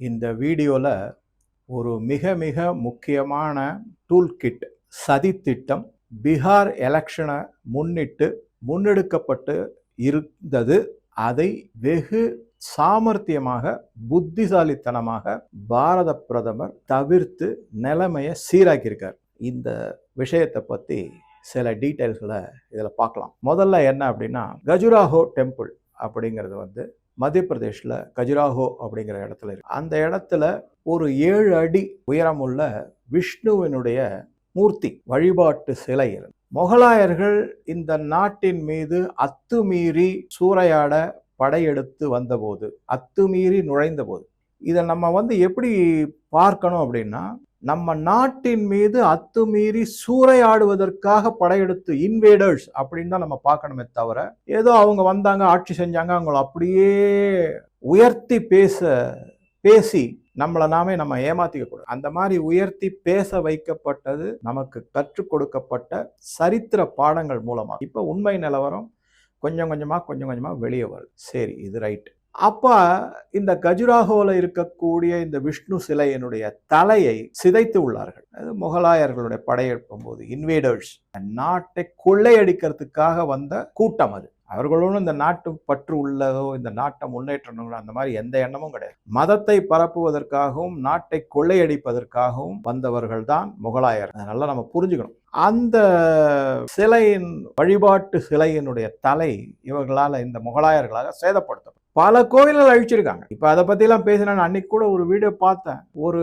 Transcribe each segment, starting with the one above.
இந்த வீடியோவில் ஒரு மிக மிக முக்கியமான டூல் கிட் சதித்திட்டம் பீகார் எலெக்ஷனை முன்னிட்டு முன்னெடுக்கப்பட்டு இருந்தது. அதை வெகு சாமர்த்தியமாக புத்திசாலித்தனமாக பாரத பிரதமர் தவிர்த்து நிலைமையை சீராக்கியிருக்கார். இந்த விஷயத்தை பற்றி சில டீட்டெயில்ஸில் இதில் பார்க்கலாம். முதல்ல என்ன அப்படின்னா கஜுராஹோ டெம்பிள் அப்படிங்கிறது வந்து மத்திய பிரதேஷில் கஜுராஹோ அப்படிங்கிற இடத்துல இருக்கு. அந்த இடத்துல ஒரு ஏழு அடி உயரமுள்ள விஷ்ணுவினுடைய மூர்த்தி வழிபாட்டு சிலை இருக்கு. மொகலாயர்கள் இந்த நாட்டின் மீது அத்துமீறி சூறையாட படையெடுத்து வந்தபோது அத்துமீறி நுழைந்த போது இதை நம்ம வந்து எப்படி பார்க்கணும் அப்படின்னா நம்ம நாட்டின் மீது அத்துமீறி சூறையாடுவதற்காக படையெடுத்து இன்வேடர்ஸ் அப்படின்னு தான் நம்ம பார்க்கணுமே தவிர ஏதோ அவங்க வந்தாங்க ஆட்சி செஞ்சாங்க அவங்கள அப்படியே உயர்த்தி பேச பேசி நம்மளை நாமே நம்ம ஏமாத்திக்க கூடாது. அந்த மாதிரி உயர்த்தி பேச வைக்கப்பட்டது நமக்கு கற்றுக் கொடுக்கப்பட்ட சரித்திர பாடங்கள் மூலமாக இப்போ உண்மை நிலவரம் கொஞ்சம் கொஞ்சமாக கொஞ்சம் கொஞ்சமாக வெளியே வருது. சரி இது ரைட்டு அப்போ இந்த கஜுராகோவில் இருக்கக்கூடிய இந்த விஷ்ணு சிலையினுடைய தலையை சிதைத்து உள்ளார்கள். அது முகலாயர்களுடைய படையெடுப்பும் போது இன்வேடர்ஸ் நாட்டை கொள்ளையடிக்கிறதுக்காக வந்த கூட்டம் அது. அவர்களும் இந்த நாட்டு பற்று உள்ளதோ இந்த நாட்டை முன்னேற்றங்களோ அந்த மாதிரி எந்த எண்ணமும் கிடையாது. மதத்தை பரப்புவதற்காகவும் நாட்டை கொள்ளையடிப்பதற்காகவும் வந்தவர்கள் தான் முகலாயர். அதனால நம்ம புரிஞ்சுக்கணும். அந்த சிலையின் வழிபாட்டு சிலையினுடைய தலை இவர்களால் இந்த முகலாயர்களாக சேதப்படுத்தப்படும் பல கோயில்கள் அழிச்சிருக்காங்க. இப்ப அதை பற்றிலாம் எல்லாம் பேசினா அன்னைக்கு கூட ஒரு வீடியோ பார்த்தேன். ஒரு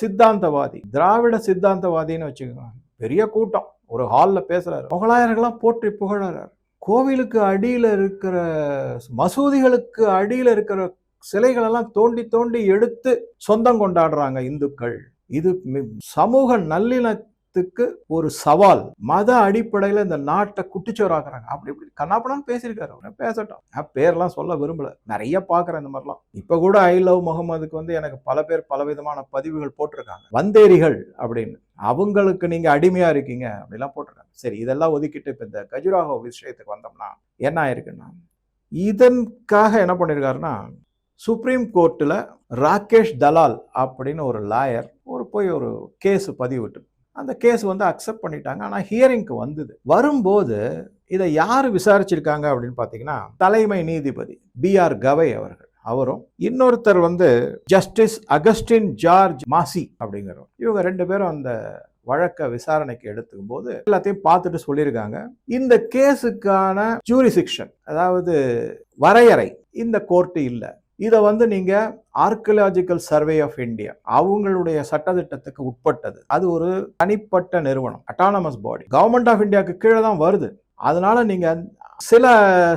சித்தாந்தவாதி திராவிட சித்தாந்தவாதின்னு வச்சுக்கோங்க. பெரிய கூட்டம். ஒரு ஹாலில் பேசுறாரு. முகலாயர்கள்லாம் போற்றி புகழறார். கோவிலுக்கு அடியில் இருக்கிற மசூதிகளுக்கு அடியில் இருக்கிற சிலைகளெல்லாம் தோண்டி தோண்டி எடுத்து சொந்தம் கொண்டாடுறாங்க இந்துக்கள். இது சமூக நல்லிணத்துக்கு ஒரு சவால். மத அடிப்படையில் இந்த நாட்டை குட்டிச்சோராக்குறாங்க. அப்படி இப்படி கண்ணாப்படான்னு பேசியிருக்காரு அவர். பேசட்டும். நான் பேர்லாம் சொல்ல விரும்பல. நிறைய பார்க்குறேன் இந்த மாதிரிலாம். இப்போ கூட ஐ லவ் முகமதுக்கு வந்து எனக்கு பல பேர் பலவிதமான பதிவுகள் போட்டிருக்காங்க. வந்தேரிகள் அப்படின்னு. அவங்களுக்கு நீங்கள் அடிமையாக இருக்கீங்க அப்படிலாம் போட்டிருக்காங்க. சரி இதெல்லாம் ஒதுக்கிட்டு இப்போ இந்த கஜுராகோ விஷயத்துக்கு வந்தோம்னா என்ன ஆயிருக்குன்னா இதற்காக என்ன பண்ணியிருக்காருன்னா சுப்ரீம் கோர்ட்டில் ராகேஷ் தலால் அப்படின்னு ஒரு லாயர் ஒரு போய் ஒரு கேஸ் பதிவிட்டு அந்த கேஸ் வந்து அக்செப்ட் பண்ணிட்டாங்க. ஆனால் ஹியரிங்க்கு வந்தது. வரும்போது இதை யார் விசாரிச்சிருக்காங்க அப்படின்னு பார்த்தீங்கன்னா தலைமை நீதிபதி பி ஆர் கவை அவர்கள். அவரும் இன்னொருத்தர் வந்து ஜஸ்டிஸ் அகஸ்டின் ஜார்ஜ் மாசி அப்படிங்கிறவர். இவங்க ரெண்டு பேரும் அந்த வழக்க விசாரணைக்கு எடுத்துக்கும் போது எல்லாத்தையும் பார்த்துட்டு சொல்லியிருக்காங்க. இந்த கேஸுக்கான ஜூரிசிக்ஷன் அதாவது வரையறை இந்த கோர்ட்டு இல்லை. இதை வந்து நீங்கள் ஆர்கியலாஜிக்கல் சர்வே ஆஃப் இந்தியா அவங்களுடைய சட்டத்திட்டத்துக்கு உட்பட்டது. அது ஒரு தனிப்பட்ட நிறுவனம் அட்டானமஸ் பாடி கவர்மெண்ட் ஆஃப் இந்தியாவுக்கு கீழே தான் வருது. அதனால நீங்கள் சில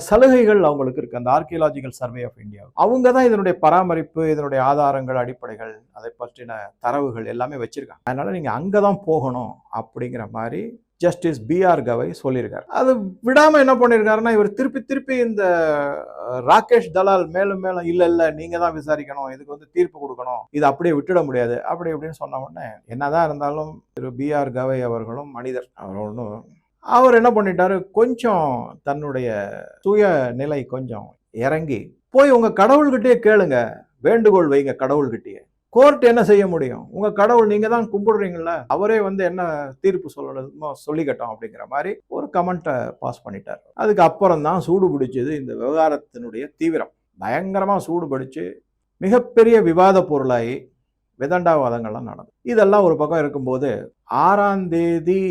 சலுகைகள் அவங்களுக்கு இருக்கு. அந்த ஆர்கியலாஜிக்கல் சர்வே ஆஃப் இந்தியா அவங்க தான் இதனுடைய பராமரிப்பு இதனுடைய ஆதாரங்கள் அடிப்படைகள் அதை பற்றின தரவுகள் எல்லாமே வச்சிருக்காங்க. அதனால அங்கே தான் போகணும் அப்படிங்கிற மாதிரி ஜஸ்டிஸ் பிஆர் கவை சொல்லியிருக்காரு. அது விடாமல் என்ன பண்ணியிருக்காருன்னா இவர் திருப்பி திருப்பி இந்த ராகேஷ் தலால் மேலும் மேலும் இல்லை இல்லை நீங்கள் தான் விசாரிக்கணும் இதுக்கு வந்து தீர்ப்பு கொடுக்கணும் இது அப்படியே விட்டுட முடியாது அப்படி இப்படின்னு சொன்ன உடனே என்னதான் இருந்தாலும் திரு பிஆர் கவை அவர்களும் மனிதர் அவர் ஒன்றும் அவர் என்ன பண்ணிட்டாரு கொஞ்சம் தன்னுடைய சுய நிலை கொஞ்சம் இறங்கி போய் உங்கள் கடவுள்கிட்டயே கேளுங்க வேண்டுகோள் வைங்க கடவுள்கிட்டயே. கோர்ட் என்ன செய்ய முடியும்? உங்க கடவுள் நீங்க தான் கும்பிடுறீங்கள அவரே வந்து என்ன தீர்ப்பு சொல்லணுமோ சொல்லிக்கட்டும் அப்படிங்கிற மாதிரி ஒரு கமெண்ட்டை பாஸ் பண்ணிட்டார். அதுக்கு அப்புறம் தான் சூடு பிடிச்சது இந்த விவகாரத்தினுடைய தீவிரம். பயங்கரமாக சூடு பிடிச்சு மிகப்பெரிய விவாத பொருளாகி விதண்டாவாதங்கள்லாம் நடந்தது. இதெல்லாம் ஒரு பக்கம் இருக்கும்போது ஆறாம் தேதி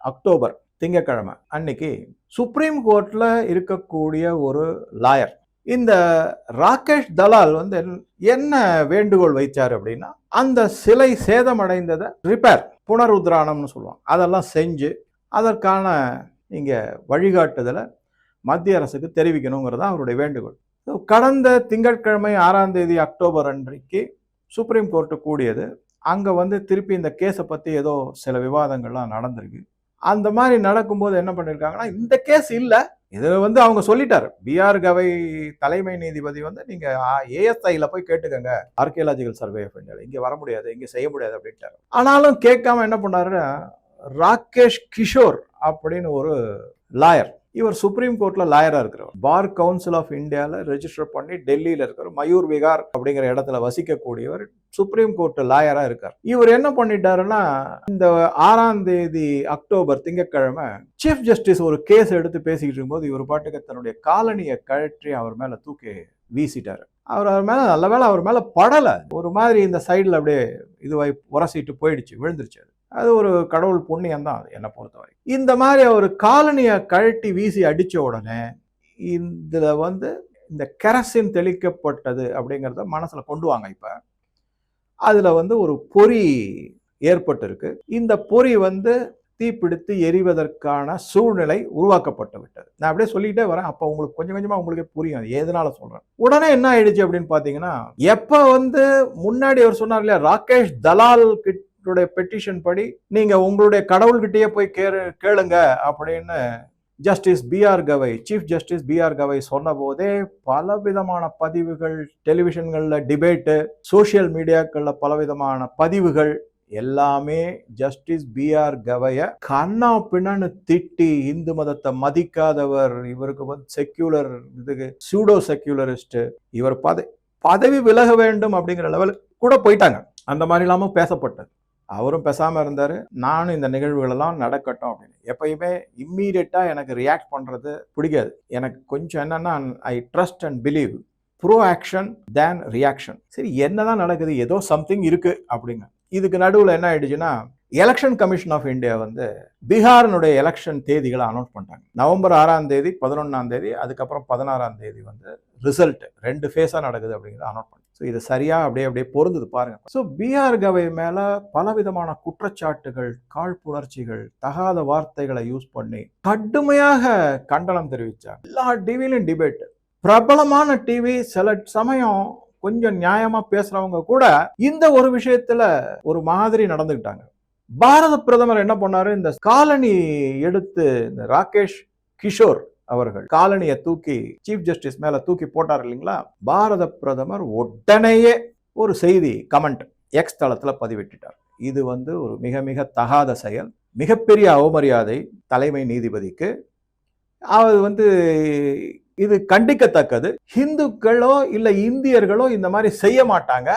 அக்டோபர் திங்கக்கிழமை அன்னைக்கு சுப்ரீம் கோர்ட்டில் இருக்கக்கூடிய ஒரு லாயர் இந்த ராகேஷ் தலால் வந்து என்ன வேண்டுகோள் வைச்சார் அப்படின்னா அந்த சிலை சேதமடைந்ததை ரிப்பேர் புனருத்ராணம்னு சொல்லுவாங்க. அதெல்லாம் செஞ்சு அதற்கான இங்கே வழிகாட்டுதலை மத்திய அரசுக்கு தெரிவிக்கணுங்கிறது அவருடைய வேண்டுகோள். கடந்த திங்கட்கிழமை ஆறாம் தேதி அக்டோபர் அன்றைக்கு சுப்ரீம் கோர்ட்டு கூடியது. அங்கே வந்து திருப்பி இந்த கேஸை பற்றி ஏதோ சில விவாதங்கள்லாம் நடந்திருக்கு. அந்த மாதிரி நடக்கும்போது என்ன பண்ணியிருக்காங்கன்னா இந்த கேஸ் இல்லை இது வந்து அவங்க சொல்லிட்டார். பிஆர் கவை தலைமை நீதிபதி வந்து நீங்கள் ஏஎஸ்ஐயில் போய் கேட்டுக்கங்க. ஆர்கியலாஜிக்கல் சர்வே ஆஃப் இந்தியா வர முடியாது இங்கே செய்ய முடியாது அப்படின்ட்டார். ஆனாலும் கேட்காம என்ன பண்ணாரு ராகேஷ் கிஷோர் அப்படின்னு ஒரு லாயர் இவர் சுப்ரீம் கோர்ட்ல லாயரா இருக்கிறவர். பார் கவுன்சில் ஆஃப் இந்தியாவில் ரெஜிஸ்டர் பண்ணி டெல்லியில இருக்கிற மயூர் விகார் அப்படிங்கிற இடத்துல வசிக்கக்கூடியவர் சுப்ரீம் கோர்ட் லாயரா இருக்கார். இவர் என்ன பண்ணிட்டாருன்னா இந்த ஆறாம் தேதி அக்டோபர் திங்கட்கிழமை சீஃப் ஜஸ்டிஸ் ஒரு கேஸ் எடுத்து பேசிக்கிட்டு இருக்கும்போது இவர் பாட்டுக்கு தன்னுடைய காலனியை கழற்றி அவர் மேல தூக்கி வீசிட்டாரு. அவர் அவர் மேலே நல்ல வேளை அவர் மேலே படலை. ஒரு மாதிரி இந்த சைடில் அப்படியே இதுவாய் உரசிட்டு போயிடுச்சு விழுந்துருச்சு அது. அது ஒரு கடவுள் புண்ணியம் தான் அது என்னை பொறுத்தவரை. இந்த மாதிரி அவர் காலனியை கழட்டி வீசி அடித்த உடனே இதில் வந்து இந்த கெரசின் தெளிக்கப்பட்டது அப்படிங்கிறத மனசில் கொண்டு வாங்க இப்போ. அதில் வந்து ஒரு பொறி ஏற்பட்டிருக்கு. இந்த பொறி வந்து தீப்பிடித்து எரிவதற்கான சூழ்நிலை உருவாக்கப்பட்டு விட்டது. நான் அப்படியே சொல்லிட்டே வரேன். அப்போ உங்களுக்கு கொஞ்சம் கொஞ்சமாக உங்களுக்கே புரியும் எதனால சொல்கிறேன் உடனே என்ன ஆயிடுச்சு அப்படின்னு பார்த்தீங்கன்னா எப்போ வந்து முன்னாடி அவர் சொன்னார் இல்லையா ராகேஷ் தலால் கிட்டுடைய பெட்டிஷன் படி நீங்கள் உங்களுடைய கடவுள்கிட்டயே போய் கேளு கேளுங்க அப்படின்னு justice BR Gavai chief justice BR Gavai சொன்ன போதே பலவிதமான பதிவுகள் டெலிவிஷன்களில் டிபேட்டு சோஷியல் மீடியாக்களில் பலவிதமான பதிவுகள் எல்லாமே ஜஸ்டிஸ் பிஆர் கவைய கண்ணா பின்னன்னு திட்டி இந்து மதத்தை மதிக்காதவர். இவருக்கு வந்து செக்யூலர் இதுக்கு சூடோ செக்யூலரிஸ்ட் இவர் பத பதவி விலக வேண்டும் அப்படிங்கிற லெவலுக்கு கூட போயிட்டாங்க. அந்த மாதிரி இல்லாமல் பேசப்பட்டது. அவரும் பேசாமல் இருந்தார். நானும் இந்த நிகழ்வுகளெல்லாம் நடக்கட்டும் அப்படின்னு. எப்பயுமே இம்மீடியட்டாக எனக்கு ரியாக்ட் பண்ணுறது பிடிக்காது. எனக்கு கொஞ்சம் என்னென்னா I trust and believe pro action than reaction சரி என்னதான் நடக்குது? ஏதோ சம்திங் இருக்குது அப்படிங்க. இதுக்கு நடுவில் என்ன ஆயிடுச்சுன்னா எலெக்ஷன் கமிஷன் ஆஃப் இந்தியா வந்து பீகாரினுடைய எலெக்ஷன் தேதிகளை அனௌன்ஸ் பண்ணிட்டாங்க. நவம்பர் ஆறாம் தேதி பதினொன்றாம் தேதி அதுக்கப்புறம் பதினாறாம் தேதி வந்து ரிசல்ட் ரெண்டு ஃபேஸாக நடக்குது அப்படிங்கிறத அனௌன்ஸ் பண்ணி. ஸோ இது சரியாக அப்படியே அப்படியே பொருந்தது பாருங்க. ஸோ பிஆர் கவை மேலே பலவிதமான குற்றச்சாட்டுகள் காழ்ப்புணர்ச்சிகள் தகாத வார்த்தைகளை யூஸ் பண்ணி கடுமையாக கண்டனம் தெரிவித்தாங்க எல்லா டிவிலையும் டிபேட் பிரபலமான டிவி சில சமயம் கொஞ்சம் நியாயமா பேசுறவங்க கூட இந்த ஒரு விஷயத்துல ஒரு மாதிரி நடந்துக்கிட்டாங்க பாரத பிரதமர் என்ன பண்ணாரு? இந்த காலனி எடுத்து இந்த ராகேஷ் கிஷோர் அவர்கள் காலனியை தூக்கி சீஃப் ஜஸ்டிஸ் மேல தூக்கி போட்டார் இல்லைங்களா? பாரத பிரதமர் உடனேயே ஒரு செய்தி கமெண்ட் எக்ஸ் தளத்துல பதிவிட்டுட்டார். இது வந்து ஒரு மிக மிக தகாத செயல். மிகப்பெரிய அவமரியாதை தலைமை நீதிபதிக்கு. அது வந்து இது கண்டிக்கத்தக்கது. ஹிந்துக்களோ இல்லை இந்தியர்களோ இந்த மாதிரி செய்ய மாட்டாங்க.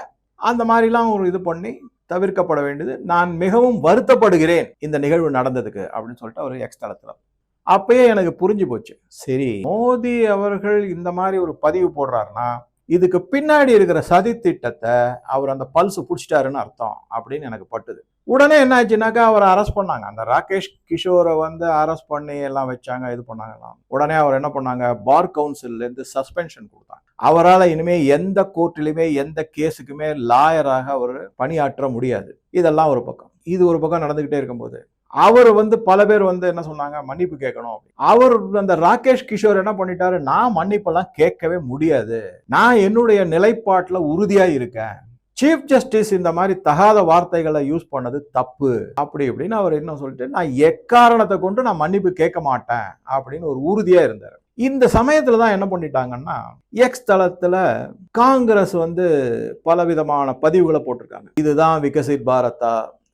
அந்த மாதிரிலாம் ஒரு இது பண்ணி தவிர்க்கப்பட வேண்டியது. நான் மிகவும் வருத்தப்படுகிறேன் இந்த நிகழ்வு நடந்ததுக்கு அப்படின்னு சொல்லிட்டு அவர் எக்ஸ் தளத்தில். அப்பயே எனக்கு புரிஞ்சு போச்சு. சரி மோடி அவர்கள் இந்த மாதிரி ஒரு பதிவு போடுறாருன்னா இதுக்கு பின்னாடி இருக்கிற சதி திட்டத்தை அவர் அந்த பல்ஸ் பிடிச்சிட்டாருன்னு அர்த்தம் அப்படின்னு எனக்கு பட்டுது. உடனே என்ன ஆச்சுனாக்கா அவரை அரெஸ்ட் பண்ணாங்க. அந்த ராகேஷ் கிஷோரை வந்து அரெஸ்ட் பண்ணி எல்லாம் வச்சாங்க இது பண்ணாங்கலாம் உடனே அவர் என்ன பண்ணாங்க பார் கவுன்சில்லேருந்து சஸ்பென்ஷன் கொடுத்தாங்க. அவரால் இனிமேல் எந்த கோர்ட்டிலுமே எந்த கேஸுக்குமே லாயராக அவர் பணியாற்ற முடியாது. இதெல்லாம் ஒரு பக்கம். இது ஒரு பக்கம் நடந்துக்கிட்டே இருக்கும்போது அவர் வந்து பல பேர் வந்து என்ன சொன்னாங்க மன்னிப்பு கேட்கணும் அவர் அந்த ராகேஷ் கிஷோர் என்ன பண்ணிட்டாரு நான் மன்னிப்பெல்லாம் கேட்கவே முடியாது. நான் என்னுடைய நிலைப்பாட்டில் உறுதியாக இருக்கேன் சீஃப் ஜஸ்டிஸ் இந்த மாதிரி தகாத வார்த்தைகளை யூஸ் பண்ணது தப்பு. அப்படி இப்படின்னு அவர் என்ன சொல்லிட்டு நான் எக்காரணத்தை கொண்டு நான் மன்னிப்பு கேட்க மாட்டேன் அப்படின்னு ஒரு உறுதியாக இருந்தார். இந்த சமயத்தில் தான் என்ன பண்ணிட்டாங்கன்னா எக்ஸ் தளத்தில் காங்கிரஸ் வந்து பலவிதமான பதிவுகளை போட்டிருக்காங்க. இதுதான் விகசித் பாரதா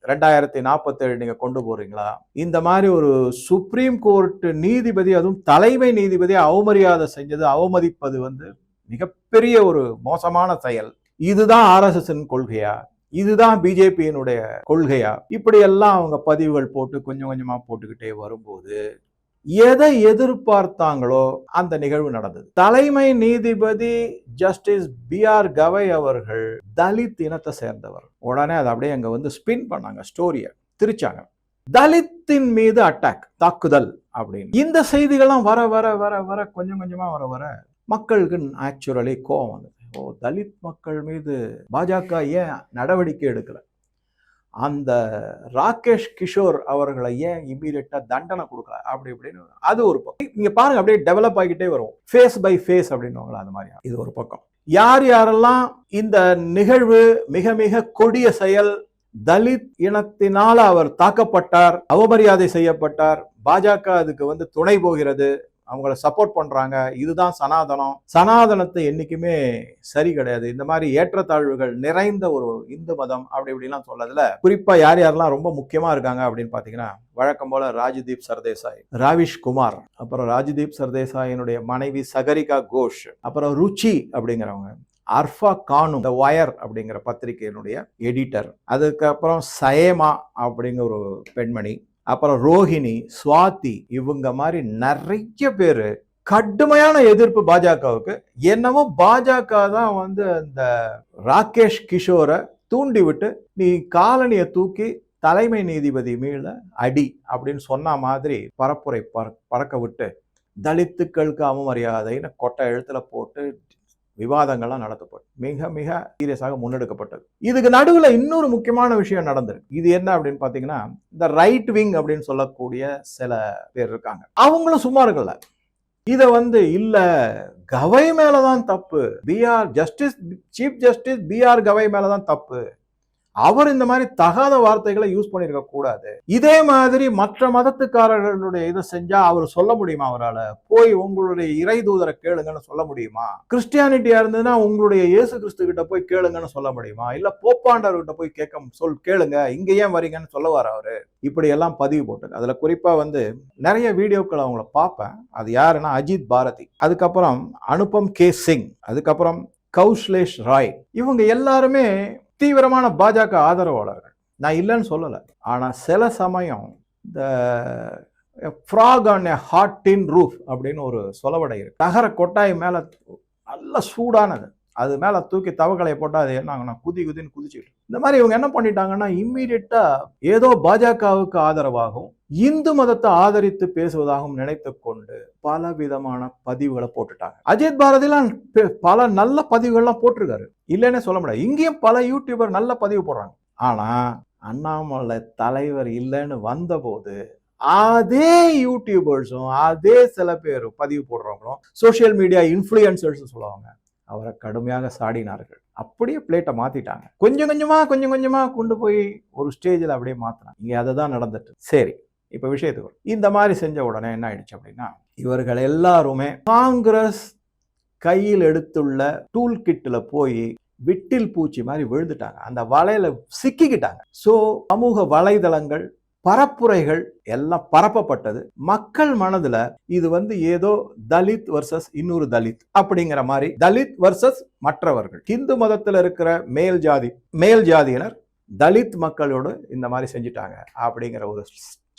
ரெண்டாயிரத்தி நாற்பத்தேழு நீங்கள் கொண்டு போகிறீங்களா இந்த மாதிரி ஒரு சுப்ரீம் கோர்ட் நீதிபதி அதுவும் தலைமை நீதிபதி அவமரியாதை செஞ்சது அவமதிப்பது வந்து மிகப்பெரிய ஒரு மோசமான செயல். இதுதான் ஆர்எஸ்எஸ் கொள்கையா? இதுதான் பிஜேபியினுடைய கொள்கையா? இப்படி எல்லாம் அவங்க பதிவுகள் போட்டு கொஞ்சம் கொஞ்சமா போட்டுக்கிட்டே வரும்போது எதை எதிர்பார்த்தாங்களோ அந்த நிகழ்வு நடந்தது. தலைமை நீதிபதி ஜஸ்டிஸ் பி ஆர் கவை அவர்கள் தலித் இனத்தை சேர்ந்தவர். உடனே அதை அப்படியே அங்க வந்து ஸ்பின் பண்ணாங்க ஸ்டோரியை திரிச்சாங்க. தலித்தின் மீது அட்டாக் தாக்குதல் அப்படின்னு. இந்த செய்திகள்லாம் வர வர வர வர கொஞ்சம் கொஞ்சமா வர வர மக்களுக்கு ஆக்சுவலி கோவம் வந்தது. ஓ தலித் மக்கள் மீது பாஜக ஏன் நடவடிக்கை எடுக்கலை? அந்த ராகேஷ் கிஷோர் அவர்களை ஏன் இம்மீடியட்டாக தண்டனை கொடுக்கல? அப்படி இப்படின்னு அது ஒரு பக்கம். நீங்கள் பாருங்க அப்படியே டெவலப் ஆகிட்டே வரும். ஃபேஸ் பை ஃபேஸ் அப்படின்னுவாங்களா அந்த மாதிரி இது ஒரு பக்கம். யார் யாரெல்லாம் இந்த நிகழ்வு மிக மிக கொடிய செயல் தலித் இனத்தினால் அவர் தாக்கப்பட்டார் அவமரியாதை செய்யப்பட்டார் பாஜக அதுக்கு வந்து துணை போகிறது அவங்கள சப்போர்ட் பண்ணுறாங்க இதுதான் சனாதனம். சனாதனத்தை என்றைக்குமே சரி கிடையாது. இந்த மாதிரி ஏற்றத்தாழ்வுகள் நிறைந்த ஒரு இந்து மதம் அப்படி இப்படிலாம் சொல்லதில் குறிப்பாக யார் யாரெல்லாம் ரொம்ப முக்கியமாக இருக்காங்க அப்படின்னு பார்த்தீங்கன்னா வழக்கம் போல ராஜ்தீப் சர்தேசாய் ராவிஷ் குமார் அப்புறம் ராஜ்தீப் சர்தேசாயினுடைய மனைவி சகரிகா கோஷ் அப்புறம் ருச்சி அப்படிங்கிறவங்க அர்ஃபா கானும் த வயர் அப்படிங்கிற பத்திரிகையினுடைய எடிட்டர் அதுக்கப்புறம் சயமா அப்படிங்கிற ஒரு பெண்மணி அப்புறம் ரோஹிணி சுவாதி இவங்க மாதிரி நிறைய பேர் கடுமையான எதிர்ப்பு பாஜகவுக்கு. என்னவோ பாஜக தான் வந்து அந்த ராகேஷ் கிஷோரை தூண்டி விட்டு நீ காலனியை தூக்கி தலைமை நீதிபதி மீள அடி அப்படின்னு சொன்ன மாதிரி பரப்புரை பறக்க விட்டு தலித்துக்களுக்கு அவமரியாதைன்னு கொட்டை எழுத்துல போட்டு விவாதங்கள்லாம் நடத்தப்படும் மிக மிக சீரியஸாக முன்னெடுக்கப்பட்டது. இதுக்கு நடுவில் இன்னொரு முக்கியமான விஷயம் நடந்திருக்கு. இது என்ன அப்படின்னு பார்த்தீங்கன்னா இந்த ரைட் விங் அப்படின்னு சொல்லக்கூடிய சில பேர் இருக்காங்க. அவங்களும் சும்மா இருக்கல. இதை வந்து இல்லை கவை மேலதான் தப்பு. BR justice chief justice BR Gavai மேலதான் தப்பு. அவர் இந்த மாதிரி தகாத வார்த்தைகளை யூஸ் பண்ணியிருக்க கூடாது. இதே மாதிரி மற்ற மதத்துக்காரர்களுடைய இதை செஞ்சா அவர் சொல்ல முடியுமா அவரால்? போய் உங்களுடைய இறை தூதரை கேளுங்கன்னு சொல்ல முடியுமா? கிறிஸ்டியானிட்டியா இருந்ததுன்னா உங்களுடைய இயேசு கிறிஸ்து கிட்ட போய் கேளுங்கன்னு சொல்ல முடியுமா? இல்ல போப்பாண்டவர்கிட்ட போய் கேட்க சொல் கேளுங்க இங்க ஏன் வரீங்கன்னு சொல்லுவார் அவரு? இப்படி எல்லாம் பதிவு போட்டு அதுல குறிப்பா வந்து நிறைய வீடியோக்கள் அவங்கள பார்ப்பேன். அது யாருன்னா அஜித் பாரதி. அதுக்கப்புறம் அனுபம் கே சிங். அதுக்கப்புறம் கௌஷ்லேஷ் ராய். இவங்க எல்லாருமே தீவிரமான பாஜக ஆதரவாளர்கள். நான் இல்லைன்னு சொல்லலை. ஆனால் சில சமயம் இந்த frog on a hot tin roof அப்படின்னு ஒரு சொலவடை இருக்கு. தகர கொட்டாய் மேலே நல்ல சூடானது. அது மேலே தூக்கி தவக்கலையை போட்டால் அது என்ன குதி குதின்னு குதிச்சுட்டு இந்த மாதிரி இவங்க என்ன பண்ணிட்டாங்கன்னா இம்மீடியட்டாக ஏதோ பாஜகவுக்கு ஆதரவாகவும் இந்து மதத்தை ஆதரித்து பேசுவதாகவும் நினைத்து கொண்டு பல விதமான பதிவுகளை போட்டுட்டாங்க. அஜித் பாரதிலாம் பல நல்ல பதிவுகள்லாம் போட்டிருக்காரு. இல்லைன்னு சொல்ல முடியாது. இங்கேயும் பல யூடியூபர் நல்ல பதிவு போடுறாங்க. ஆனா அண்ணாமலை தலைவர் இல்லைன்னு வந்தபோது அதே யூடியூபர்ஸும் அதே சில பேர் பதிவு போடுறவங்களும் சோசியல் மீடியா இன்ஃப்ளூயன்சர்ஸ் சொல்லுவாங்க அவரை கடுமையாக சாடினார்கள். அப்படியே பிளேட்டை மாத்திட்டாங்க. கொஞ்சம் கொஞ்சமா கொஞ்சம் கொஞ்சமா கொண்டு போய் ஒரு ஸ்டேஜில் அப்படியே மாத்தினாங்க. இங்கே அதை தான் நடந்துட்டு சரி. இப்போ விஷயத்துக்கு இந்த மாதிரி செஞ்ச உடனே என்ன ஆயிடுச்சு அப்படின்னா இவர்கள் எல்லாருமே காங்கிரஸ் கையில் எடுத்துள்ள டூல் கிட்டில் போய் விட்டில் பூச்சி மாதிரி விழுந்துட்டாங்க. அந்த வலையில சிக்கிக்கிட்டாங்க. ஸோ சமூக வலைதளங்கள் பரப்புரைகள் எல்லாம் பரப்பப்பட்டது. மக்கள் மனதுல இது வந்து ஏதோ தலித் வர்சஸ் இன்னொரு தலித் அப்படிங்கிற மாதிரி தலித் வர்சஸ் மற்றவர்கள். இந்து மதத்தில் இருக்கிற மேல் ஜாதி மேல் ஜாதியினர் தலித் மக்களோடு இந்த மாதிரி செஞ்சுட்டாங்க அப்படிங்கிற ஒரு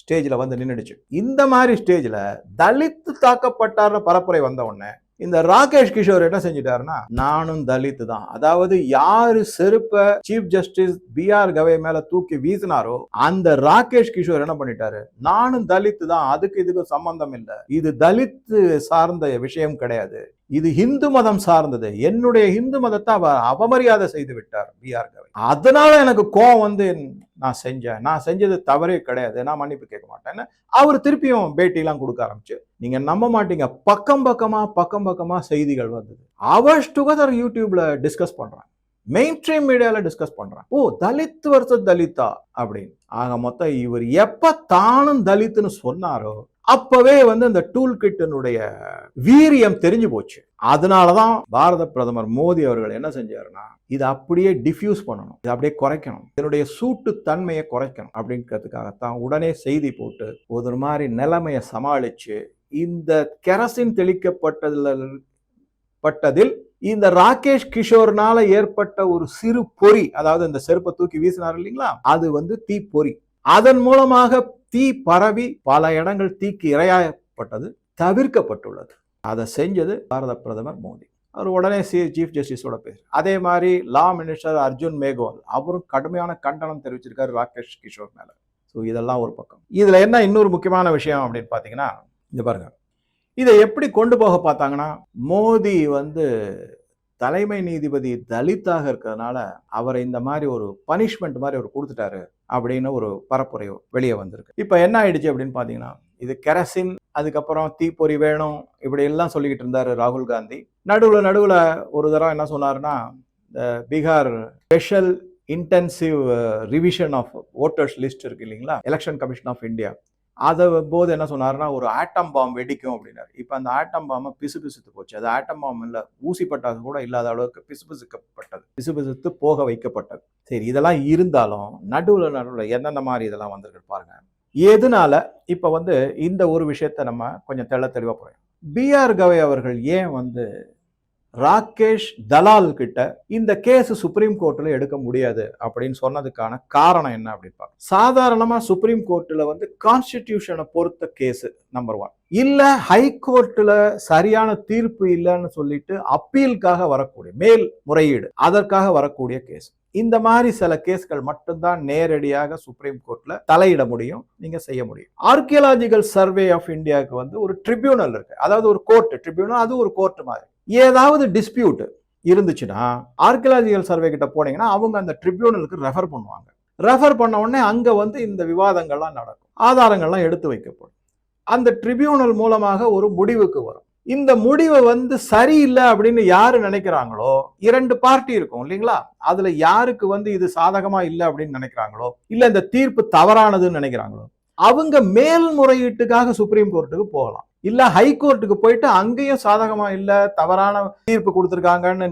ஸ்டேஜில் வந்து நின்றுடுச்சு இந்த மாதிரி ஸ்டேஜில் தலித்து தாக்கப்பட்டார்னு பரப்புரை வந்த உடனே இந்த ராகேஷ் கிஷோர் என்ன செஞ்சிட்டாருன்னா நானும் தலித்து தான். அதாவது யாரு செருப்ப சீஃப் ஜஸ்டிஸ் பி ஆர் கவை மேல தூக்கி வீசினாரோ அந்த ராகேஷ் கிஷோர் என்ன பண்ணிட்டாரு? நானும் தலித்து தான் அதுக்கு இதுக்கு சம்பந்தம் இல்லை. இது தலித்து சார்ந்த விஷயம் கிடையாது. இது இந்து மதம் சார்ந்தது. என்னுடைய இந்து மதத்தை அவர் அவமரியாதை செய்து விட்டார் பி ஆர் கவை. அதனால எனக்கு கோவம் வந்து நான் செஞ்சேன். நான் செஞ்சது தவறே கிடையாது. நான் மன்னிப்பு கேட்க மாட்டேன்னு அவர் திருப்பியும் பேட்டிலாம் கொடுக்க ஆரம்பிச்சு நீங்க நம்ப மாட்டீங்க. பக்கம் பக்கமா பக்கம் பக்கமா செய்திகள் வந்தது. அவர்ஸ் டுகெதர் யூடியூப்ல டிஸ்கஸ் பண்றாங்க மெயின் ஸ்ட்ரீம் மீடியால டிஸ்கஸ் பண்ணுறான் ஓ தலித் வருஷ தலித்தா? அப்படின்னு. ஆக மொத்தம் இவர் எப்ப தானும் தலித்துன்னு சொன்னாரோ அப்பவே வந்து அந்த டூல் கிட்டனுடைய வீரியம் தெரிஞ்சு போச்சு. அதனாலதான் பாரத பிரதமர் மோடி அவர்கள் என்ன செஞ்சாருன்னா இதை அப்படியே டிஃப்யூஸ் பண்ணணும். இதை அப்படியே குறைக்கணும். இதனுடைய சூட்டு தன்மையை குறைக்கணும் அப்படிங்கிறதுக்காகத்தான் உடனே செய்தி போட்டு ஒரு மாதிரி நிலைமையை சமாளிச்சு இந்த கெரசின் தெளிக்கப்பட்டதுல பட்டதில் இந்த ராகேஷ் கிஷோர்னால ஏற்பட்ட ஒரு சிறு பொறி அதாவது இந்த செருப்பை தூக்கி வீசினார் இல்லைங்களா? அது வந்து தீ பொறி அதன் மூலமாக தீ பரவி பல இடங்கள் தீக்கு இரையாயப்பட்டது தவிர்க்கப்பட்டுள்ளது. அதை செஞ்சது பாரத பிரதமர் மோடி. அவர் உடனே சி சீஃப் ஜஸ்டிஸோட பேர் அதே மாதிரி லா மினிஸ்டர் அர்ஜுன் மேகவால் அவரும் கடுமையான கண்டனம் தெரிவிச்சிருக்காரு ராகேஷ் கிஷோர் மேல. ஸோ இதெல்லாம் ஒரு பக்கம். இதில் என்ன இன்னொரு முக்கியமான விஷயம் அப்படின்னு பார்த்தீங்கன்னா இந்த பாருங்க. இதை எப்படி கொண்டு போக பார்த்தாங்கன்னா மோடி வந்து தலைமை நீதிபதி தலித்தாக இருக்கிறதுனால அவரை இந்த மாதிரி ஒரு பனிஷ்மெண்ட் மாதிரி அவர் கொடுத்துட்டாரு. அப்படின்னு ஒரு பரப்புரை வெளியே வந்திருக்கு. இப்போ என்ன ஆயிடுச்சு அப்படின்னு பார்த்தீங்கன்னா இது கெரசின் அதுக்கப்புறம் தீப்பொறி வேணும் இப்படி எல்லாம் சொல்லிக்கிட்டு இருந்தார் ராகுல் காந்தி. நடுவில் நடுவில் ஒரு தடவை என்ன சொன்னார்னா இந்த Bihar special intensive revision of voters list இருக்கு இல்லைங்களா? எலெக்ஷன் கமிஷன் ஆஃப் இந்தியா அதை போது என்ன சொன்னார்னா ஒரு ஆட்டம் பாம் வெடிக்கும் அப்படின்னாரு. இப்போ அந்த ஆட்டம் பாம்பை பிசு பிசுத்து போச்சு. அது ஆட்டம் பாம் இல்லை ஊசி பட்டாசு கூட இல்லாத அளவுக்கு பிசு பிசுக்கப்பட்டது. பிசு பிசுத்து போக வைக்கப்பட்டது. சரி இதெல்லாம் இருந்தாலும் நடுவில் நடுவில் எந்தெந்த மாதிரி இதெல்லாம் வந்திருக்கு பாருங்க. எதனால? இப்போ வந்து இந்த ஒரு விஷயத்த நம்ம கொஞ்சம் தெள்ள தெளிவாக போகிறோம் பிஆர் கவை அவர்கள் ஏன் வந்து ராகேஷ் தலால் கிட்ட இந்த கேஸ் சுப்ரீம் கோர்ட்டில் எடுக்க முடியாது அப்படின்னு சொன்னதுக்கான காரணம் என்ன அப்படின்னு பார்க்க சுப்ரீம் கோர்ட்டில் வந்து கான்ஸ்டிடியூஷனை பொறுத்த கேஸு நம்பர் ஒன் இல்லை ஹை கோர்ட்டில் சரியான தீர்ப்பு இல்லைன்னு சொல்லிட்டு அப்பீலுக்காக வரக்கூடிய மேல் முறையீடு அதற்காக வரக்கூடிய கேஸ். இந்த மாதிரி சில கேஸ்கள் மட்டும்தான் நேரடியாக சுப்ரீம் கோர்ட்ல தலையிட முடியும் நீங்க செய்ய முடியும். ஆர்கியலாஜிக்கல் சர்வே ஆஃப் இந்தியாவுக்கு வந்து ஒரு ட்ரிபியூனல் இருக்கு. அதாவது ஒரு கோர்ட் ட்ரிபியூனல் அது ஒரு கோர்ட் மாதிரி. ஏதாவது டிஸ்பியூட் இருந்துச்சுன்னா ஆர்கியலாஜிக்கல் சர்வே கிட்ட போனீங்கன்னா அவங்க அந்த ட்ரிபியூனலுக்கு ரெஃபர் பண்ணுவாங்க. ரெஃபர் பண்ண உடனே அங்கே வந்து இந்த விவாதங்கள்லாம் நடக்கும். ஆதாரங்கள்லாம் எடுத்து வைக்கப்படும். அந்த ட்ரிபியூனல் மூலமாக ஒரு முடிவுக்கு வரும். இந்த முடிவை வந்து சரியில்லை அப்படின்னு யாரு நினைக்கிறாங்களோ இரண்டு பார்ட்டி இருக்கும் இல்லைங்களா? அதுல யாருக்கு வந்து இது சாதகமா இல்லை அப்படின்னு நினைக்கிறாங்களோ இல்ல இந்த தீர்ப்பு தவறானதுன்னு நினைக்கிறாங்களோ அவங்க மேல்முறையீட்டுக்காக சுப்ரீம் கோர்ட்டுக்கு போகலாம். இல்ல ஹை கோர்ட்டுக்கு போயிட்டு அங்கேயும் சாதகமா இல்ல தவறான தீர்ப்பு கொடுத்துருக்காங்கன்னு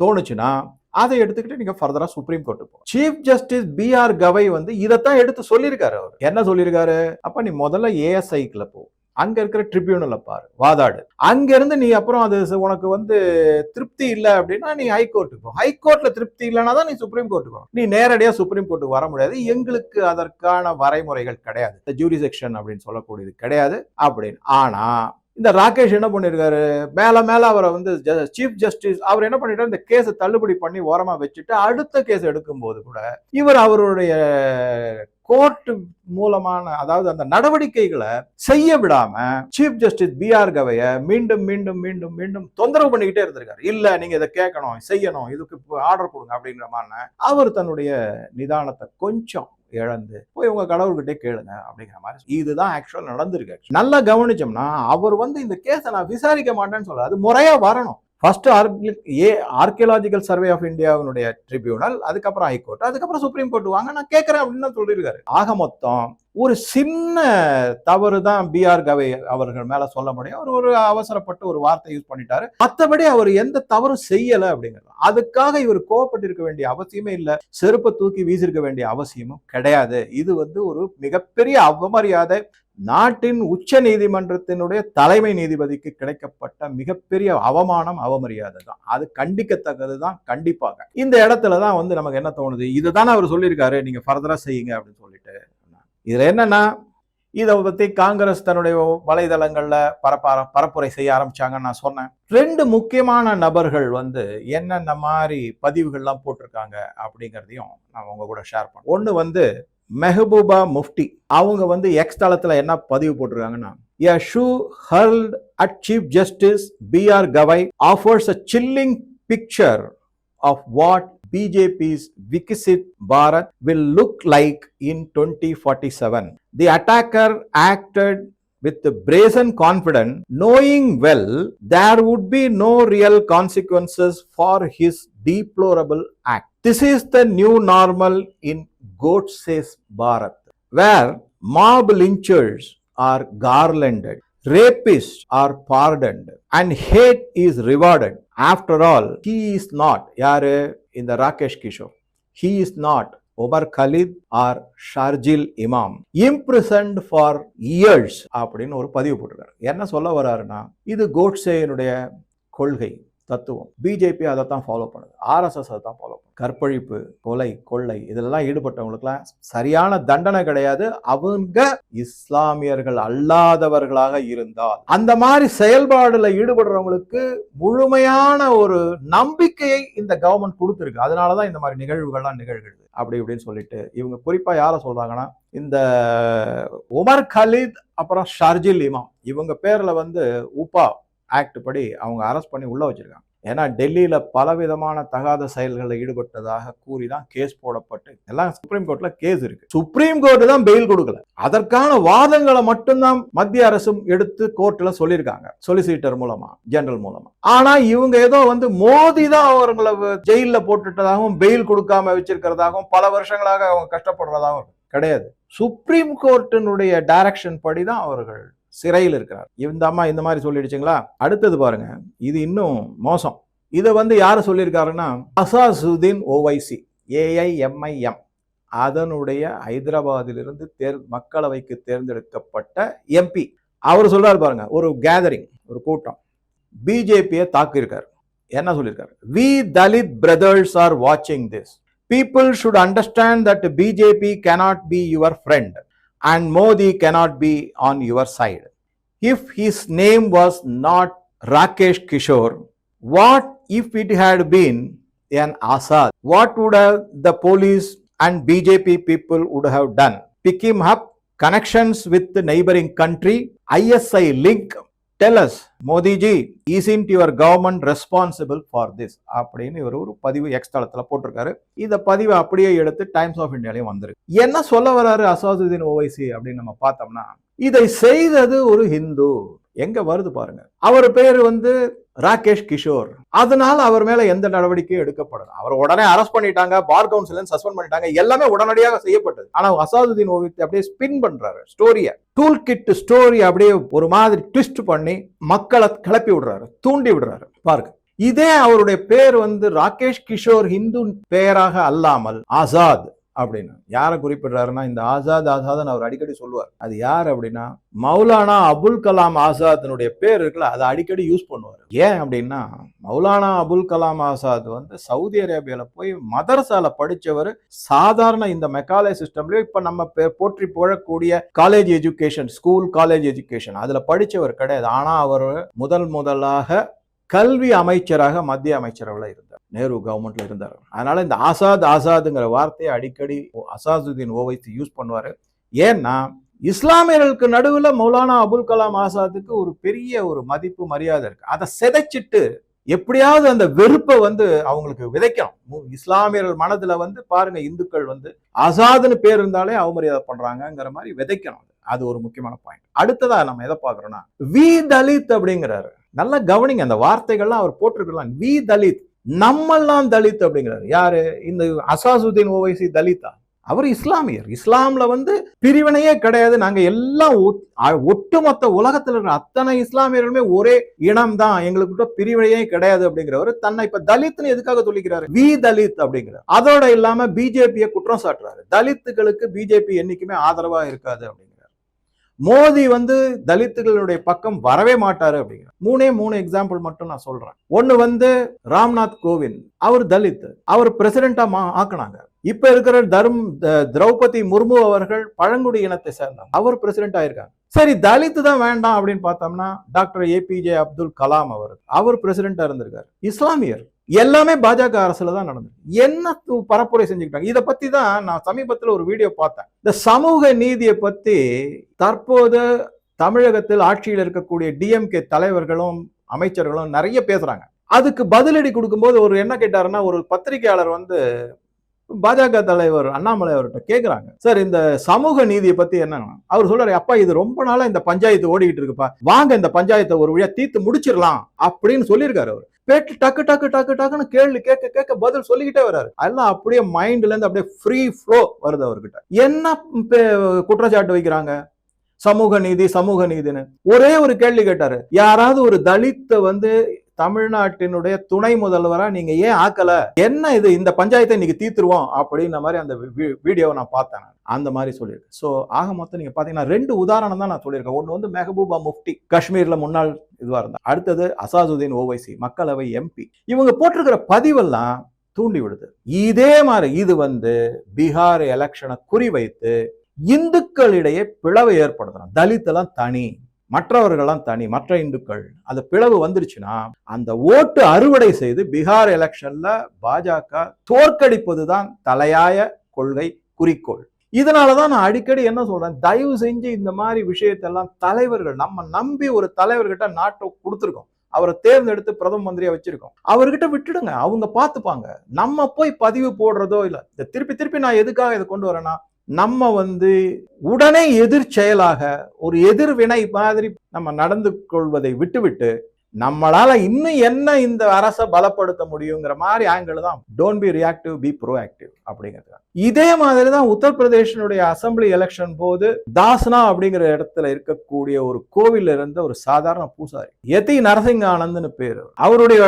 தோணுச்சுன்னா அதை எடுத்துக்கிட்டு நீங்க ஃபர்தரா சுப்ரீம் கோர்ட்டு போ chief justice B R Gavai வந்து இதைத்தான் எடுத்து சொல்லியிருக்காரு அவர். என்ன சொல்லியிருக்காரு? அப்ப நீ முதல்ல ஏஎஸ்ஐக்குள்ள போ. அங்க இருக்கிற ட்ரிபியூனலை பாரு வாதாடு. அங்க இருந்து நீ அப்புறம் அது உனக்கு வந்து திருப்தி இல்லை அப்படின்னா நீ ஹைகோர்ட்டுக்கு போ. ஹைகோர்ட்ல திருப்தி இல்லைன்னா தான் நீ சுப்ரீம் கோர்ட்டுக்கு நீ நேரடியா சுப்ரீம் கோர்ட்டுக்கு வர முடியாது. எங்களுக்கு அதற்கான வரைமுறைகள் கிடையாது. இந்த ஜூரி செக்ஷன் அப்படின்னு சொல்லக்கூடியது கிடையாது. அப்படின்னு. ஆனா இந்த ராகேஷ் என்ன பண்ணியிருக்காரு மேல மேல அவரை வந்து சீஃப் ஜஸ்டிஸ் அவர் என்ன பண்ணிட்டார்? இந்த கேஸை தள்ளுபடி பண்ணி ஓரமா வச்சுட்டு அடுத்த கேஸ் எடுக்கும்போது கூட இவர் அவருடைய கோர்ட் மூலமான அதாவது அந்த நடவடிக்கைகளை செய்ய விடாம சீஃப் ஜஸ்டிஸ் பி ஆர் கவைய மீண்டும் மீண்டும் மீண்டும் மீண்டும் தொந்தரவு பண்ணிக்கிட்டே இருந்திருக்காரு. இல்ல நீங்க இதை கேட்கணும் செய்யணும் இதுக்கு ஆர்டர் கொடுங்க அப்படிங்கிற மாதிரி அவர் தன்னுடைய நிதானத்தை கொஞ்சம் இழந்து போய் உங்க கடவுள்கிட்டே கேளுங்க அப்படிங்கிற மாதிரி இதுதான் ஆக்சுவல் நடந்திருக்கு. நல்லா கவனிச்சோம்னா அவர் வந்து இந்த கேஸை நான் விசாரிக்க மாட்டேன்னு சொல்றாரு அது முறையா வரணும். First a archaeological survey of இந்தியாவினுடைய ட்ரிபியூனல் அதுக்கப்புறம் ஹைகோர்ட் அதுக்கப்புறம் சுப்ரீம் கோர்ட் வாங்க நான் கேட்கறேன் அப்படின்னு சொல்லியிருக்காரு. ஆக மொத்தம் ஒரு சின்ன தவறு தான் பிஆர் கவை அவர்கள் மேல சொல்ல முடியும். அவர் ஒரு அவசரப்பட்டு ஒரு வார்த்தை யூஸ் பண்ணிட்டாரு. மற்றபடி அவர் எந்த தவறும் செய்யல அப்படிங்கிறது. அதுக்காக இவர் கோவப்பட்டிருக்க வேண்டிய அவசியமே இல்லை. செருப்பை தூக்கி வீசிருக்க வேண்டிய அவசியமும் கிடையாது. இது வந்து ஒரு மிகப்பெரிய அவமரியாதை நாட்டின் உச்ச நீதிமன்றத்தினுடைய தலைமை நீதிபதிக்கு கிடைக்கப்பட்ட மிகப்பெரிய அவமானம் அவமரியாதை தான் அது கண்டிக்கத்தக்கது தான் கண்டிப்பாக. இந்த இடத்துல தான் வந்து நமக்கு என்ன தோணுது? இதுதானே அவர் சொல்லியிருக்காரு. நீங்கள் ஃபர்தராக செய்யுங்க அப்படின்னு சொல்லிட்டு. இதில் என்னன்னா இதை பற்றி காங்கிரஸ் தன்னுடைய வலைதளங்களில் பரப்ப பரப்புரை செய்ய ஆரம்பிச்சாங்கன்னு நான் சொன்னேன். ரெண்டு முக்கியமான நபர்கள் வந்து என்னென்ன மாதிரி பதிவுகள்லாம் போட்டிருக்காங்க அப்படிங்கிறதையும் நான் உங்க கூட ஷேர் பண்ணேன் ஒன்று வந்து மெஹபூபா முஃப்டி அவங்க வந்து எக்ஸ் தளத்தில் என்ன பதிவு போட்டிருக்காங்கன்னா a shoe hurled at chief justice B R Gavai offers a chilling picture of what BJP's Viksit Bharat will look like in twenty forty seven the attacker acted with brazen confidence, knowing well there would be no real consequences for his deplorable act. This is the new normal in Godse's Bharat, where mob lynchers are garlanded, rapists are pardoned, and hate is rewarded. After all, he is not, யாரு இந்த Rakesh Kishore he is not Omar Khalid or Sharjeel Imam imprisoned for years அப்படின்னு ஒரு பதிவு போட்டிருக்காரு என்ன சொல்ல வர்றாருன்னா இது கோட்சேனுடைய கொள்கை தத்துவம். பிஜேபி அதை தான் ஃபாலோ பண்ணுது. ஆர்எஸ்எஸ் அதை தான் ஃபாலோ பண்ணுது. கற்பழிப்பு கொலை கொள்ளை இதெல்லாம் ஈடுபட்டவங்களுக்குலாம் சரியான தண்டனை கிடையாது. அவங்க இஸ்லாமியர்கள் அல்லாதவர்களாக இருந்தால் அந்த மாதிரி செயல்பாடுல ஈடுபடுறவங்களுக்கு முழுமையான ஒரு நம்பிக்கையை இந்த கவர்மெண்ட் கொடுத்துருக்கு. அதனாலதான் இந்த மாதிரி நிகழ்வுகள்லாம் நிகழ்கிறது. அப்படி இப்படின்னு சொல்லிட்டு இவங்க குறிப்பா யாரை சொல்றாங்கன்னா இந்த உமர் கலீத் அப்புறம் ஷர்ஜில் இமாம். இவங்க பேர்ல வந்து உபா ஆக்ட் படி அவங்க அரெஸ்ட் பண்ணி உள்ளே வச்சிருக்காங்க. ஏன்னா டெல்லியில் பலவிதமான தகாத செயல்களில் ஈடுபட்டதாக கூறி தான் கேஸ் போடப்பட்டு எல்லாம் சுப்ரீம் கோர்ட்டில் கேஸ் இருக்கு. சுப்ரீம் கோர்ட்டு தான் பெயில் கொடுக்கல. அதற்கான வாதங்களை மட்டும்தான் மத்திய அரசும் எடுத்து கோர்ட்டில் சொல்லியிருக்காங்க. சொலிசிட்டர் மூலமா ஜெனரல் மூலமா. ஆனா இவங்க ஏதோ வந்து மோதி தான் அவங்களை ஜெயிலில் போட்டுட்டதாகவும் பெயில் கொடுக்காம வச்சிருக்கிறதாகவும் பல வருஷங்களாக அவங்க கஷ்டப்படுறதாகவும் கிடையாது. சுப்ரீம் கோர்ட்டினுடைய டைரக்ஷன் படி தான் அவர்கள் சிறையில் இருக்கிறார். இந்த அம்மா இந்த மாதிரி சொல்லிடுச்சுங்களா? அடுத்தது பாருங்க. இது இன்னும் மோசம். இதை வந்து யார் சொல்லியிருக்காருன்னா அசாசுதீன் ஓவைசி ஏஐஎம்ஐஎம் அதனுடைய ஹைதராபாத்திலிருந்து தேர் மக்களவைக்கு தேர்ந்தெடுக்கப்பட்ட எம்பி அவர் சொல்றாரு பாருங்க ஒரு கேதரிங் ஒரு கூட்டம். பிஜேபியை தாக்கியிருக்காரு. என்ன சொல்லியிருக்காரு? வி தலித் பிரதர்ஸ் ஆர் வாட்சிங் this people should understand that BJP cannot be your friend and Modi cannot be on your side. If his name was not Rakesh Kishore, what if it had been an Assad? What would have the police and BJP people would have done? Pick him up, connections with the neighboring country, ISI link, tell us Modiji ji, your government responsible for this அப்படின்னு இவர் ஒரு பதிவு X தளத்தில் போட்டிருக்காரு. இந்த பதிவை அப்படியே எடுத்து டைம்ஸ் ஆஃப் இந்தியாலையும் வந்திருக்கு. என்ன சொல்ல வராரு அசாதுதீன் ஓவைசி அப்படின்னு நம்ம பார்த்தோம்னா இதை செய்தது ஒரு ஹிந்து. எங்க வருது பாருங்க. அவர் பேர் வந்து ராகேஷ் கிஷோர். அதனால அவர் மேல எந்த நடவடிக்கையும் எடுக்கப்படல. அவர் உடனே அரெஸ்ட் பண்ணிட்டாங்க பார் கவுன்சில் சஸ்பெண்ட் பண்ணிட்டாங்க. எல்லாமே உடனடியாக செய்யப்பட்டது. ஆனா அசாதுதீன் ஓவியத்தை அப்படியே ஸ்பின் பண்றாரு. ஸ்டோரிய டூல் கிட் ஸ்டோரி அப்படியே ஒரு மாதிரி ட்விஸ்ட் பண்ணி மக்களை கிளப்பி விடுறாரு. தூண்டி விடுறாரு. பாருங்க. இதே அவருடைய பேர் வந்து ராகேஷ் கிஷோர் ஹிந்து பெயராக அல்லாமல் ஆசாத் அப்படின்னு. யாரை குறிப்பிடுறாருன்னா இந்த ஆசாத் ஆசாத்னு அவர் அடிக்கடி சொல்லுவார். அது யார் அப்படின்னா மௌலானா அபுல் கலாம் ஆசாத்தினுடைய பேர் இருக்குல்ல அதை அடிக்கடி யூஸ் பண்ணுவார். ஏன் அப்படின்னா மௌலானா அபுல் கலாம் ஆசாத் வந்து சவுதி அரேபியால போய் மதரசால படிச்சவர் சாதாரண இந்த மெக்காலே சிஸ்டம்லயே இப்ப நம்ம போற்றி புழக்கூடிய college education school college education அதுல படிச்சவர் கிடையாது. ஆனா அவர் முதல் முதலாக கல்வி அமைச்சராக மத்திய அமைச்சரவில் இருந்தார். நேரு கவர்மெண்ட்ல இருந்தார். அதனால இந்த ஆசாத் ஆசாதுங்கிற வார்த்தையை அடிக்கடி அசாதுதீன் ஓவைத்து யூஸ் பண்ணுவார். ஏன்னா இஸ்லாமியர்களுக்கு நடுவில் மௌலானா அபுல் கலாம் ஆசாத்துக்கு ஒரு பெரிய ஒரு மதிப்பு மரியாதை இருக்கு. அதை சிதைச்சிட்டு எப்படியாவது அந்த வெறுப்பை வந்து அவங்களுக்கு விதைக்கணும். மு- இஸ்லாமியர்கள் மனதுல வந்து பாருங்க இந்துக்கள் வந்து ஆசாதுன்னு பேர் இருந்தாலே அவமரியாதை பண்ணுறாங்கங்கிற மாதிரி விதைக்கணும். அது ஒரு முக்கியமான பாயிண்ட் அடுத்ததா நம்ம எதை பார்க்குறோன்னா வி தலித் அப்படிங்கிறாரு. நல்லா கவனிங்க அந்த வார்த்தைகள்லாம் அவர் போட்டிருக்கலாம் வி தலித். நம்மெல்லாம் தலித் அப்படிங்கிறாரு. யாரு? இந்த அசாசுதீன் ஓவைசி தலிதா அவர் இஸ்லாமியர். இஸ்லாம்ல வந்து பிரிவினையே கிடையாது. நாங்க எல்லாம் ஒட்டுமொத்த உலகத்துல இருக்கிற அத்தனை இஸ்லாமியர்களுமே ஒரே இனம் தான் எங்களுக்கு பிரிவினையே கிடையாது அப்படிங்கிறவர் தன்னை இப்ப தலித்னு எதுக்காக சொல்லிக்கிறாரு? வி தலித் அப்படிங்கிறார். அதோட இல்லாம பிஜேபியை குற்றம் சாட்டுறாரு. தலித்துகளுக்கு பிஜேபி என்னைக்குமே ஆதரவா இருக்காது அப்படின்னு. மோதி வந்து தலித்துகளுடைய பக்கம் வரவே மாட்டாரு அப்படிங்கிற மூணே மூணு எக்ஸாம்பிள் மட்டும் நான் சொல்றேன். ஒன்னு வந்து ராம்நாத் கோவிந்த். அவர் தலித். அவர் பிரசிடென்டா மா ஆக்குனாங்க. இப்ப இருக்கிற தர்ம் திரௌபதி முர்மு அவர்கள் பழங்குடி இனத்தை சேர்ந்தவர். அவர் பிரசிடென்ட் ஆயிருக்காங்க சரி தலித் தான் வேண்டாம் அப்படின்னு பார்த்தோம்னா டாக்டர் ஏபிஜே அப்துல் கலாம் அவர் அவர் பிரசிடென்டா இருந்திருக்காரு. இஸ்லாமியர். எல்லாமே பாஜக அரசுல தான் நடந்தது. என்ன து- பரப்புரை செஞ்சுக்கிட்டாங்க? இதை பத்தி தான் நான் சமீபத்தில் ஒரு வீடியோ பார்த்தேன். இந்த சமூக நீதியை பத்தி தற்போது தமிழகத்தில் ஆட்சியில் இருக்கக்கூடிய டிஎம்கே தலைவர்களும் அமைச்சர்களும் நிறைய பேசுறாங்க. அதுக்கு பதிலடி கொடுக்கும்போது ஒரு என்ன கேட்டாருன்னா ஒரு பத்திரிகையாளர் வந்து பாஜக தலைவர் அண்ணாமலை அவர்கிட்ட கேட்குறாங்க சார் இந்த சமூக நீதியை பத்தி என்ன? அவர் சொல்றாரு அப்பா இது ரொம்ப நாளா இந்த பஞ்சாயத்து ஓடிக்கிட்டு இருக்குப்பா. வாங்க இந்த பஞ்சாயத்தை ஒரு வழியா தீர்த்து முடிச்சிடலாம். அப்படின்னு சொல்லியிருக்காரு அவர். பேட்டு டக்கு டக்கு டக்கு டக்குன்னு கேள்வி கேட்க கேட்க பதில் சொல்லிக்கிட்டே வராரு எல்லாம் அப்படியே மைண்ட்ல இருந்து அப்படியே ஃப்ரீ ஃப்ளோ வருது அவர்கிட்ட. என்ன குற்றச்சாட்டு வைக்கிறாங்க? சமூக நீதி சமூக நீதின்னு. ஒரே ஒரு கேள்வி கேட்டாரு. யாராவது ஒரு தலித்தை வந்து தமிழ்நாட்டினுடைய துணை முதல்வராக நீங்கள் ஏன் ஆக்கலை? என்ன இது? இந்த பஞ்சாயத்தை இன்னைக்கு தீர்த்துருவோம் அப்படின்ற மாதிரி அந்த வீடியோவை நான் பார்த்தேன் அந்த மாதிரி சொல்லியிருக்கேன் ஸோ ஆக மொத்தம் நீங்கள் பார்த்தீங்கன்னா ரெண்டு உதாரணம் தான் நான் சொல்லியிருக்கேன். ஒன்று வந்து மெஹபூபா முஃப்டி காஷ்மீரில் முன்னாள் இதுவாக இருந்தா அடுத்தது அசாதுதீன் ஓவைசி மக்களவை எம்பி. இவங்க போட்டிருக்கிற பதிவெல்லாம் தூண்டி விடுது. இதே மாதிரி இது வந்து பீகார் எலெக்ஷனை குறிவைத்து இந்துக்களிடையே பிளவை ஏற்படுத்தணும் தலித் எல்லாம் தனி. மற்றவர்கள்லாம் தனி மற்ற இந்துக்கள். அந்த பிளவு வந்துருச்சுன்னா அந்த ஓட்டு அறுவடை செய்து பீகார் எலெக்ஷன்ல பாஜக தோற்கடிப்பதுதான் தலையாய கொள்கை குறிக்கோள். இதனாலதான் நான் அடிக்கடி என்ன சொல்றேன் தயவு செஞ்சு இந்த மாதிரி விஷயத்தெல்லாம் தலைவர்கள் நம்ம நம்பி ஒரு தலைவர்கிட்ட நாட்டை கொடுத்துருக்கோம். அவரை தேர்ந்தெடுத்து பிரதம மந்திரியா வச்சிருக்கோம். அவர்கிட்ட விட்டுடுங்க அவங்க பார்த்துப்பாங்க. நம்ம போய் பதிவு போடுறதோ இல்ல இந்த திருப்பி திருப்பி நான் எதுக்காக இதை கொண்டு வரேன்னா நம்ம வந்து உடனே எதிர் செயலாக ஒரு எதிர்வினை மாதிரி நம்ம நடந்து கொள்வதை விட்டுவிட்டு நம்மளால இன்னும் என்ன இந்த அரசை பலப்படுத்த முடியுங்கிற மாதிரி ஆங்கிள் தான். Don't be reactive be proactive அப்படிங்கிறது இதே மாதிரி தான் உத்தரப்பிரதேசனுடைய அசம்பிளி எலெக்ஷன் போது தாஸ்னா அப்படிங்கிற இடத்துல இருக்கக்கூடிய ஒரு கோவில் இருந்த ஒரு சாதாரண பூசாரி யதி நரசிங்க ஆனந்த்னு பேரு. அவருடைய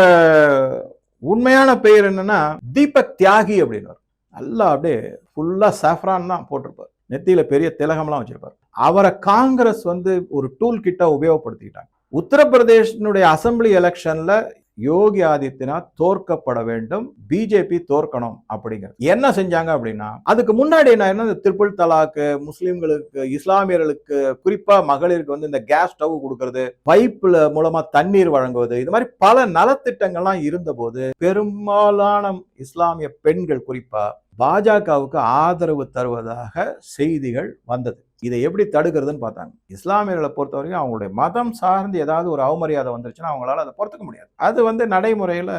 உண்மையான பெயர் என்னன்னா தீபக் தியாகி அப்படின்னு நல்லா அப்படியே ஃபுல்லாக சாஃப்ரான் தான் போட்டிருப்பார். நெத்தியில் பெரிய திலகம்லாம் வச்சிருப்பார். அவரை காங்கிரஸ் வந்து ஒரு டூல் கிட்டாக உபயோகப்படுத்திக்கிட்டாங்க. உத்தரப்பிரதேஷனுடைய அசம்பிளி எலெக்ஷனில் யோகி ஆதித்யநாத் தோற்கப்பட வேண்டும் பிஜேபி தோற்கணும் அப்படிங்கிறது என்ன செஞ்சாங்க அப்படின்னா அதுக்கு முன்னாடி என்ன என்ன திரிபுல் தலாக்கு முஸ்லீம்களுக்கு இஸ்லாமியர்களுக்கு குறிப்பா மகளிருக்கு வந்து இந்த கேஸ் ஸ்டவ் கொடுக்கறது பைப்ல மூலமா தண்ணீர் வழங்குவது இது மாதிரி பல நலத்திட்டங்கள்லாம் இருந்தபோது பெரும்பாலான இஸ்லாமிய பெண்கள் குறிப்பா பாஜகவுக்கு ஆதரவு தருவதாக செய்திகள் வந்தது. இதை எப்படி தடுக்கிறதுன்னு பார்த்தாங்க. இஸ்லாமியர்களை பொறுத்த வரைக்கும் அவங்களுடைய மதம் சார்ந்து ஏதாவது ஒரு அவமரியாதை வந்துருச்சுன்னா அவங்களால அதை பொறுத்துக்க முடியாது. அது வந்து நடைமுறையில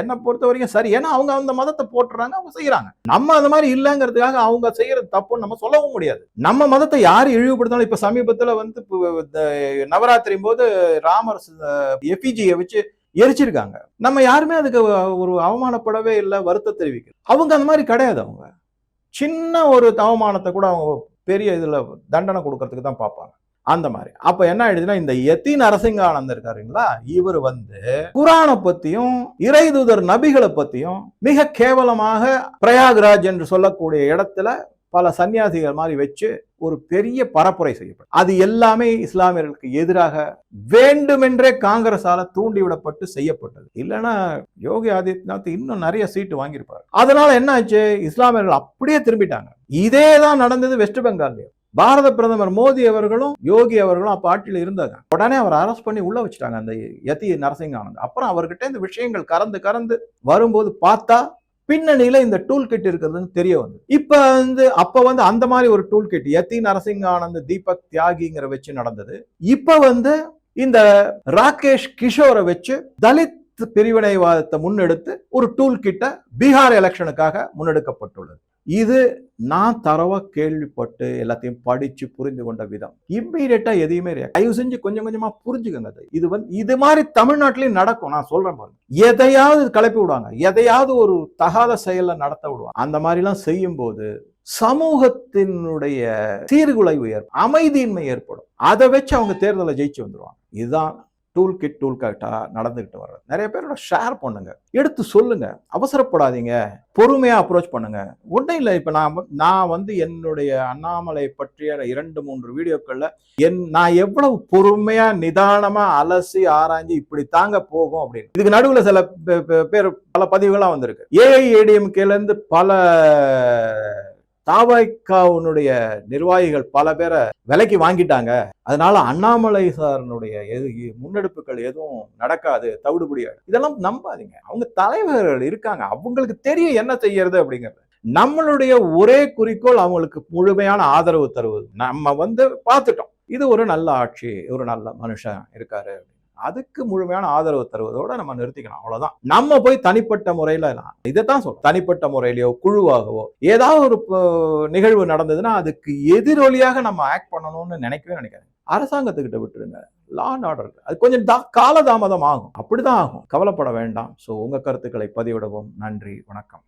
என்னை பொறுத்த வரைக்கும் சரி. ஏன்னா அவங்க அந்த மதத்தை போட்டுறாங்க அவங்க செய்யறாங்க. நம்ம அந்த மாதிரி இல்லைங்கிறதுக்காக அவங்க செய்யறது தப்புன்னு நம்ம சொல்லவும் முடியாது. நம்ம மதத்தை யார் இழிவுபடுத்தாலும் இப்ப சமீபத்துல வந்து இந்த நவராத்திரி போது ராமர் எஃபிஜியை வச்சு எரிச்சிருக்காங்க. நம்ம யாருமே அதுக்கு ஒரு அவமானப்படவே இல்லை வருத்த தெரிவிக்கல. அவங்க அந்த மாதிரி கிடையாது அவங்க. சின்ன ஒரு அவமானத்தை கூட அவங்க பெரிய இதுல தண்டனை கொடுக்கறதுக்கு தான் பார்ப்பாங்க. அந்த மாதிரி. அப்ப என்ன ஆயிடுச்சுன்னா இந்த யத்தீன் அரசிங்கானந்த் இருக்காருங்களா இவர் வந்து குரானை பத்தியும் இறைதூதர் நபிகளை பத்தியும் மிக கேவலமாக பிரயாக்ராஜ் என்று சொல்லக்கூடிய இடத்துல பல சன்னியாசிகள் மாதிரி வச்சு ஒரு பெரிய பரப்புரை செய்யப்படும் அது எல்லாமே இஸ்லாமியர்களுக்கு எதிராக வேண்டுமென்றே காங்கிரஸால தூண்டிவிடப்பட்டு செய்யப்பட்டது. இல்லைன்னா யோகி ஆதித்யநாத் இன்னும் நிறைய சீட்டு வாங்கியிருப்பார். அதனால என்ன ஆச்சு? இஸ்லாமியர்கள் அப்படியே திரும்பிட்டாங்க. இதே தான் நடந்தது வெஸ்ட் பெங்கால்லையும். பாரத பிரதமர் மோடி அவர்களும் யோகி அவர்களும் அப்போ ஆட்சியில் இருந்தாங்க. உடனே அவர் அரெஸ்ட் பண்ணி உள்ள வச்சுட்டாங்க அந்த யதி நரசிங்க அப்புறம் அவர்கிட்ட இந்த விஷயங்கள் கறந்து கறந்து வரும்போது பார்த்தா பின்னணியில இந்த டூல் கிட் இருக்கிறதுன்னு தெரிய வந்து இப்ப வந்து அப்ப வந்து அந்த மாதிரி ஒரு toolkit Yati Narsinghanand Deepak தியாகிங்கிற வச்சு நடந்தது. இப்ப வந்து இந்த ராகேஷ் கிஷோரை வச்சு தலித் பிரிவினைவாதத்தை முன்னெடுத்து ஒரு டூல் கிட்ட பீகார் எலெக்ஷனுக்காக முன்னெடுக்கப்பட்டுள்ளது. இது நான் தரவா கேள்விப்பட்டு எல்லாத்தையும் படிச்சு புரிந்து கொண்ட விதம். இம்மீடியட்டா எதையுமே தயவு செஞ்சு கொஞ்சம் கொஞ்சமா புரிஞ்சுக்கங்க இது வந்து இது மாதிரி தமிழ்நாட்டிலையும் நடக்கும். நான் சொல்றேன் பாருங்க. எதையாவது கலப்பி விடுவாங்க. எதையாவது ஒரு தகாத செயலில் நடத்த விடுவாங்க. அந்த மாதிரிலாம் செய்யும் போது சமூகத்தினுடைய சீர்குலைவு ஏற்படும் அமைதியின்மை ஏற்படும். அதை வச்சு அவங்க தேர்தலை ஜெயிச்சு வந்துருவாங்க. இதுதான் டூல் கிட் டூல் கட்டாக நடந்துக்கிட்டு வர்றது. நிறைய பேரோட ஷேர் பண்ணுங்க. எடுத்து சொல்லுங்க. அவசரப்படாதீங்க. பொறுமையாக அப்ரோச் பண்ணுங்க. ஒன்றும் இல்லை. இப்போ நான் நான் வந்து என்னுடைய அண்ணாமலை பற்றிய இரண்டு மூன்று வீடியோக்களில் என் நான் எவ்வளவு பொறுமையாக நிதானமாக அலசி ஆராய்ஞ்சு இப்படி தாங்க போகும் அப்படின்னு. இதுக்கு நடுவில் சில பேர் பல பதிவுகள்லாம் வந்திருக்கு. ஏஐஏடிஎம்கேலேருந்து பல தாவாய்க்காவுனுடைய நிர்வாகிகள் பல பேரை விலைக்கு வாங்கிட்டாங்க. அதனால அண்ணாமலை சாரனுடைய எது முன்னெடுப்புகள் எதுவும் நடக்காது தவிடுபடியாது இதெல்லாம் நம்பாதீங்க. அவங்க தலைவர்கள் இருக்காங்க. அவங்களுக்கு தெரியும் என்ன செய்யறது அப்படிங்கிறது. நம்மளுடைய ஒரே குறிக்கோள் அவங்களுக்கு முழுமையான ஆதரவு தருவது. நம்ம வந்து பார்த்துட்டோம். இது ஒரு நல்ல ஆட்சி ஒரு நல்ல மனுஷன் இருக்காரு அதுக்கு முழுமையான ஆதரவு தருவதோட நம்ம நிறுத்திக்கணும் அவ்வளவுதான். நம்ம போய் தனிப்பட்ட முறையில இதைத்தான் சொல்றோம் தனிப்பட்ட முறையிலயோ குழுவாகவோ ஏதாவது ஒரு நிகழ்வு நடந்ததுன்னா அதுக்கு எதிரொலியாக நம்ம ஆக்ட் பண்ணணும்னு நினைக்கவே நினைக்காது அரசாங்கத்துக்கிட்ட விட்டுருங்க. லா அண்ட் ஆர்டர் அது கொஞ்சம் தா காலதாமதம் ஆகும். அப்படிதான் ஆகும். கவலைப்பட வேண்டாம். ஸோ உங்க கருத்துக்களை பதிவிடவும். நன்றி. வணக்கம்.